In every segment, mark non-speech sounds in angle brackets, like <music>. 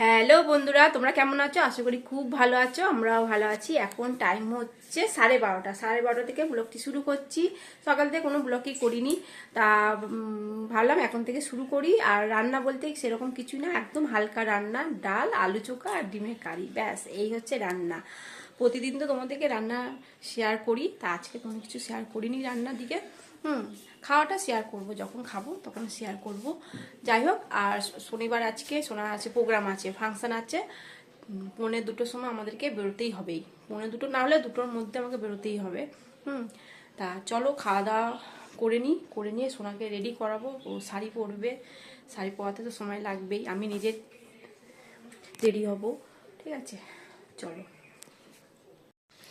Hello বন্ধুরা, তোমরা কেমন আছো? আশা করি খুব ভালো আছো, আমরাও ভালো আছি। এখন টাইম হচ্ছে সাড়ে বারোটা। সাড়ে বারোটা থেকে ব্লগটি শুরু করছি। সকাল থেকে কোনো ব্লগই করিনি। তা ভাবলাম এখন থেকে শুরু করি। আর রান্না বলতে সেরকম কিছু না, একদম হালকা রান্না, ডাল, আলু চোখা আর ডিমের কারি। ব্যাস, এই হচ্ছে রান্না। প্রতিদিন তো তোমাদেরকে রান্না শেয়ার করি, তা আজকে কোনো কিছু শেয়ার করিনি রান্নার দিকে। হুম, খাওয়াটা শেয়ার করব, যখন খাব তখন শেয়ার করব। যাই হোক, আর শনিবার আজকে সোনার আছে প্রোগ্রাম আছে ফাংশন আছে। পৌনে দুটোর সময় আমাদেরকে বেরোতেই হবেই। পৌনে দুটো না হলে দুটোর মধ্যে আমাকে বেরোতেই হবে। হুম, তা চলো খাওয়া দাওয়া করে নিই, করে নিয়ে সোনাকে রেডি করাবো। ও শাড়ি পরবে। শাড়ি পরাতে তো সময় লাগবেই। আমি নিজে রেডি হব। ঠিক আছে, চলো।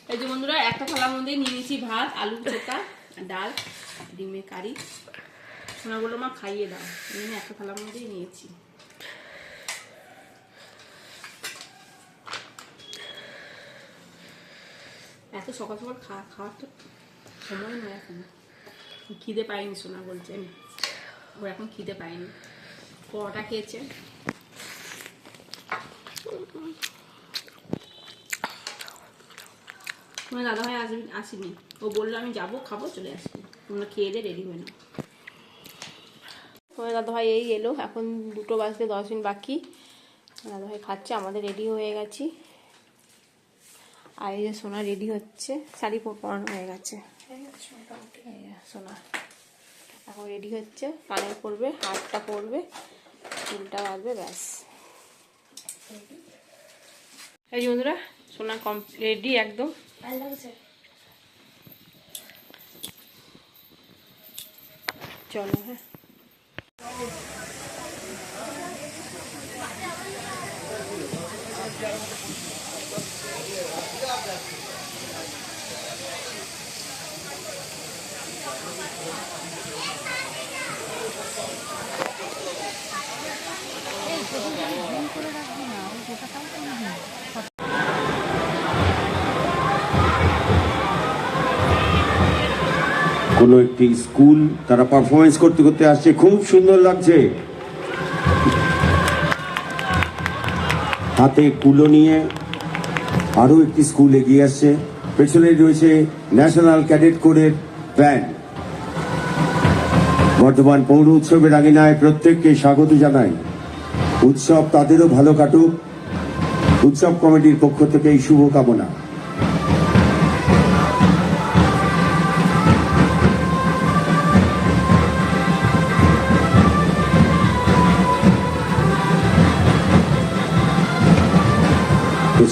এই যে বন্ধুরা, একটা থালার মধ্যে নিয়ে নিয়েছি ভাত, আলু চোখা ডাল ডিমের কারি, সোনাগুলো মা খাইয়ে দাও। জন্য একটা থালার মধ্যেই নিয়েছি। এত সকাল সকাল খাওয়া খাওয়ার তো সময় নয় এখন। খিদে পাইনি সোনা বলছেন ওর এখন খিদে পাইনি। পরোটা খেয়েছে। তোমার দাদা ভাই আসবি আসেনি। ও বলল, আমি যাব, খাব, চলে আসবি। তোমরা খেয়ে দিয়ে রেডি হয়ে নাও। দাদা ভাই এই এলো। এখন দুটো বাজতে দশ মিনিট বাকি। দাদা ভাই খাচ্ছে, আমাদের রেডি হয়ে গেছি। আর এই যে সোনা রেডি হচ্ছে, শাড়ি পর- পরানো হয়ে গেছে। সোনা, এখন রেডি হচ্ছে, কানের পরবে, হাতটা পরবে, চুলটা বাঁধবে, ব্যাস। এই বন্ধুরা, সোনা কম রেডি একদম। চলো হ্যাঁ। কোনো একটি স্কুল, তারা পারফরমেন্স করতে করতে আসছে। খুব সুন্দর লাগছে। হাতে কুলো নিয়ে আরও একটি স্কুল এগিয়ে আসছে। পেছনে রয়েছে ন্যাশনাল ক্যাডেট কোরের ব্যান্ড বর্ধমান পৌর উৎসবের আঙিনায় প্রত্যেককে স্বাগত জানাই। উৎসব তাদেরও ভালো কাটুক। উৎসব কমিটির পক্ষ থেকে এই শুভকামনা।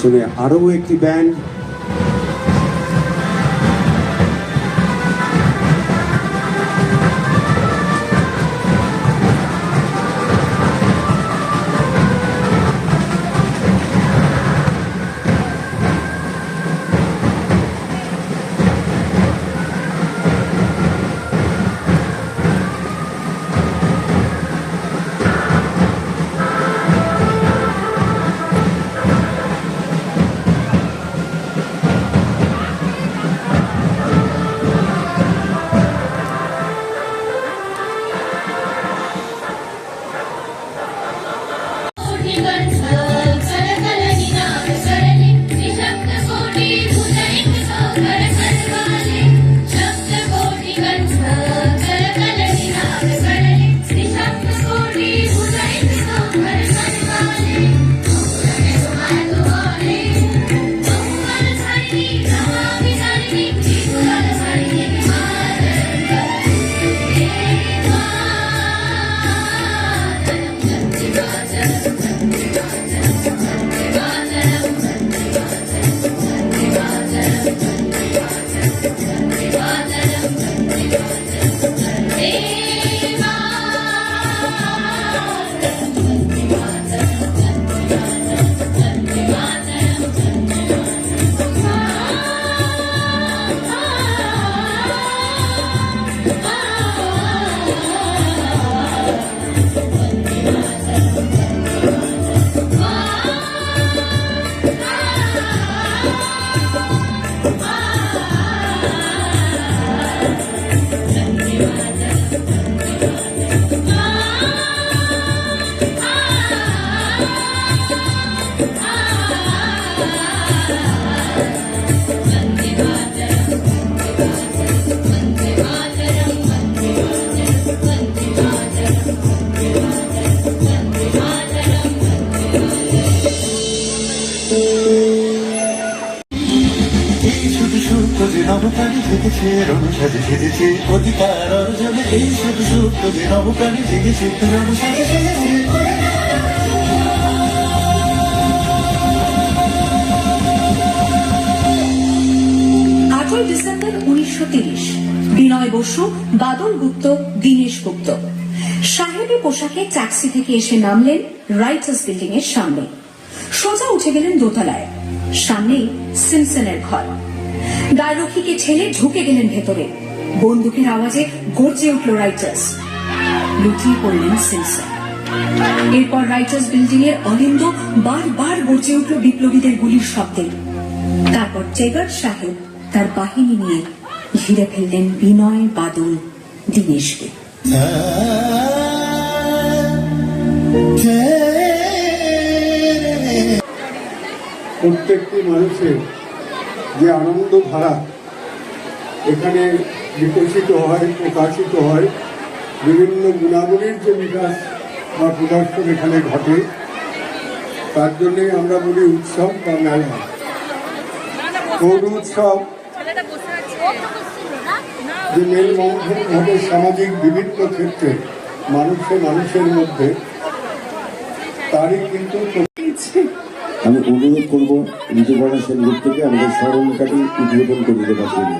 পেছনে আরও একটি ব্যান্ড আটই ডিসেম্বর উনিশশো তিরিশ, বিনয় বসু, বাদল গুপ্ত, দীনেশ গুপ্ত। পোশাকে ট্যাক্সি থেকে এসে নামলেন রাইটার্স বিল্ডিং এর সামনে। সোজা উঠে গেলেন দোতলায়। সামনেই সিমসনের ঘর। দ্বাররক্ষীকে ঠেলে ঢুকে গেলেন ভেতরে। বন্দুকের আওয়াজে গর্জে উঠল রাইটার্স। লুটিয়ে পড়লেন সিমসন এরপর রাইটার্স বিল্ডিং এর অলিন্দ বারবার গর্জে উঠল বিপ্লবীদের গুলির শব্দে। তারপর টেগার সাহেব তার বাহিনী নিয়ে ঘিরে ফেললেন বিনয় বাদল দীনেশকে। প্রত্যেকটি মানুষের যে আনন্দ ধারা এখানে বিকশিত হয়, প্রকাশিত হয় বিভিন্ন গুণাবলীর যে বিকাশ বা প্রদর্শন এখানে ঘটে, তার জন্যই আমরা বলি উৎসব বা মেলা। গৌর উৎসব যে মেলবন্ধন ঘটে সামাজিক বিভিন্ন ক্ষেত্রে মানুষে মানুষের মধ্যে, তারই কিন্তু আমি অনুরোধ করব ঋতুপর্ণা সেনগুপ্ত থেকে আমাদের স্মরণকারী উদ্বোধন করে দেবার জন্য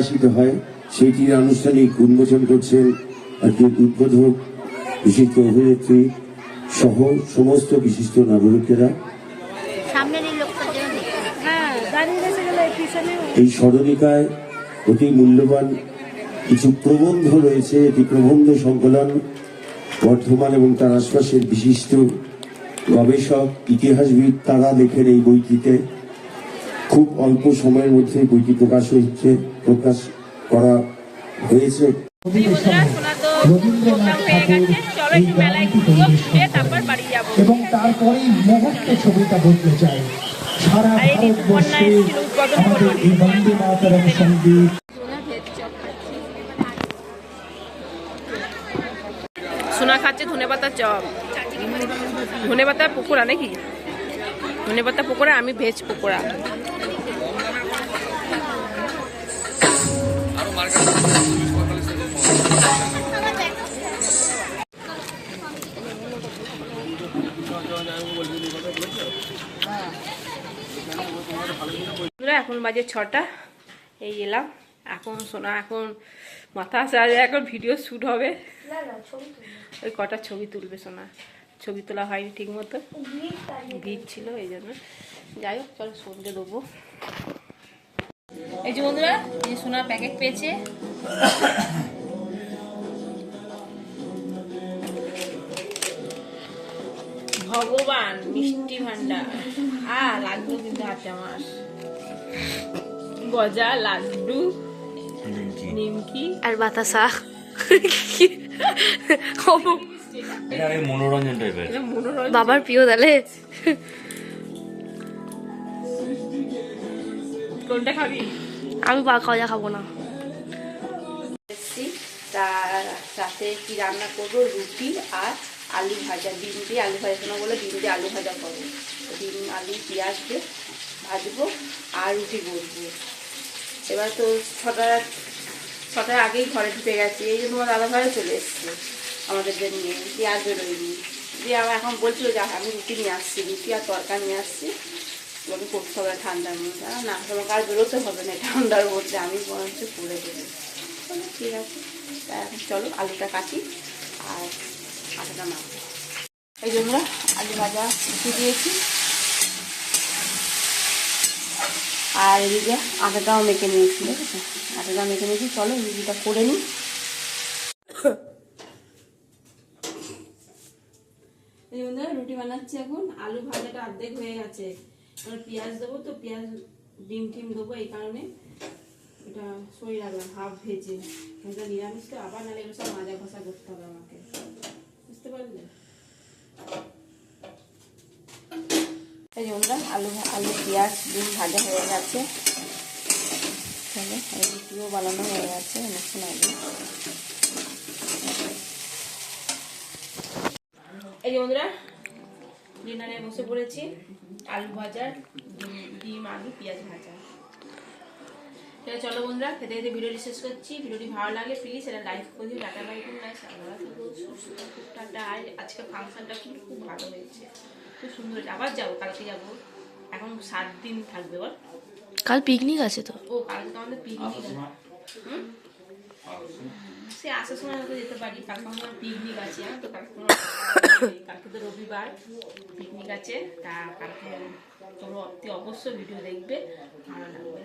প্রকাশিত হয় সেইটির আনুষ্ঠানিক উন্মোচন করছেন উদ্বোধক বিশিষ্ট অভিনেত্রী সহ সমস্ত বিশিষ্ট নাগরিকেরা। এই লোকটার এই স্মরণিকায় অতি মূল্যবান কিছু প্রবন্ধ রয়েছে। এটি প্রবন্ধ সংকলন বর্ধমান এবং তার আশপাশের বিশিষ্ট গবেষক ইতিহাসবিদ তারা লেখেন এই বইটিতে। খুব অল্প সময়ের মধ্যে বইটি প্রকাশ হয়েছে। প্রকাশ করা হয়েছে। হয়ে এবং তারপরেই মুহূর্তে ছবিটা বদলে যায়। সারা ভারতবর্ষে আমাদের এই বন্দে মাতরম সংগীত। সোনা খাচ্ছে ধনে পাতা চপ। ধনে পাতা পকোড়া নাকি? ধনে পাতা পকোড়া আমি ভেজ পকোড়া। এখন বাজে ছটা। এই এলাম। এখন সোনা, এখন মাথা আসে এখন ভিডিও শ্যুট হবে। ওই কটা ছবি তুলবে সোনা। ছবি তোলা হয়নি ঠিক মতো ভিড় ছিল এই জন্য। যাই হোক, চলো সন্ধে দেবো। এই যে বন্ধুরা, এই যে সোনা প্যাকেট পেয়েছে। ভগবান মিষ্টি ভান্ডার আ লাগল কিন্তু হাতে আমার। গজা লাড্ডু নিমকি। আর বাতাসা। মনোরঞ্জন টাইপের বাবার প্রিয় তাহলে। কোনটা খাবি? আমি বা খাওয়া খাব না। তার সাথে কি রান্না করব? রুটি আর আলু ভাজা, ডিম দিয়ে আলু ভাজা না বলে ডিম দিয়ে আলু ভাজা করব ডিম, আলু, পেঁয়াজ দিয়ে ভাজবো আর রুটি বসবো। এবার তো ছটা, ছটার আগেই ঘরে ঢুকে গেছে। এই জন্য দাদা ঘরে চলে এসছে আমাদের জন্য নিয়ে। দিয়ে আর বেরোয়নি। দিয়ে আমার এখন বলছিল যে, আমি রুটি নিয়ে আসছি, রুটি আর তরকা নিয়ে আসছি। তোমাকে করতে হবে ঠান্ডার মধ্যে। না তোমাকে আর বেরোতে হবে না ঠান্ডার মধ্যে। আমি বরঞ্চ করে দেবো। ঠিক আছে এখন চলো, আলুটা কাটি আর আটাটা এই জন্য আলু ভাজা উঠে দিয়েছি। আর এদিকে আটাটাও মেখে নিয়েছি দেখেছ আটাটা মেখে নিয়েছি। চলো রুটিটা করে নিই। এই বন্ধুরা, রুটি বানাচ্ছি এখন। আলু ভাজাটা অর্ধেক হয়ে গেছে। এবার পেঁয়াজ দেবো তো, পেঁয়াজ, ডিম টিম দেবো এই কারণে। এটা সই রাখলাম হাফ ভেজে। নিরামিষ তো আবার নাহলে এগুলো সব মাজা ঘষা করতে হবে আমাকে। এই আমরা আলু আলু পেঁয়াজ ডিম ভাজা হয়ে গেছে। এই রুটিও বানানো হয়ে গেছে অনেকক্ষণ আগে এই বন্ধুরা ডিনারে বসে পড়েছি আলু ভাজা ডিম আলু পেঁয়াজ ভাজা। তাহলে চলো বন্ধুরা খেতে খেতে ভিডিওটি শেষ করছি। ভিডিওটি ভালো লাগে প্লিজ এটা লাইক করে দিও টাটা বাই সুস্থ খুব আর আজকে ফাংশনটা কিন্তু খুব ভালো হয়েছে খুব সুন্দর আবার যাব কালকে যাব। এখন সাত দিন থাকবে বল। কাল পিকনিক আছে তো। ও কালকে তো আমাদের পিকনিক হুম? সে আসার সময় হয়তো যেতে পারি কালকে আমার পিকনিক আছে তো? কালকে <coughs> কালকে তো রবিবার পিকনিক আছে। তা কালকে তোমরা অতি অবশ্যই ভিডিও দেখবে ভালো লাগবে।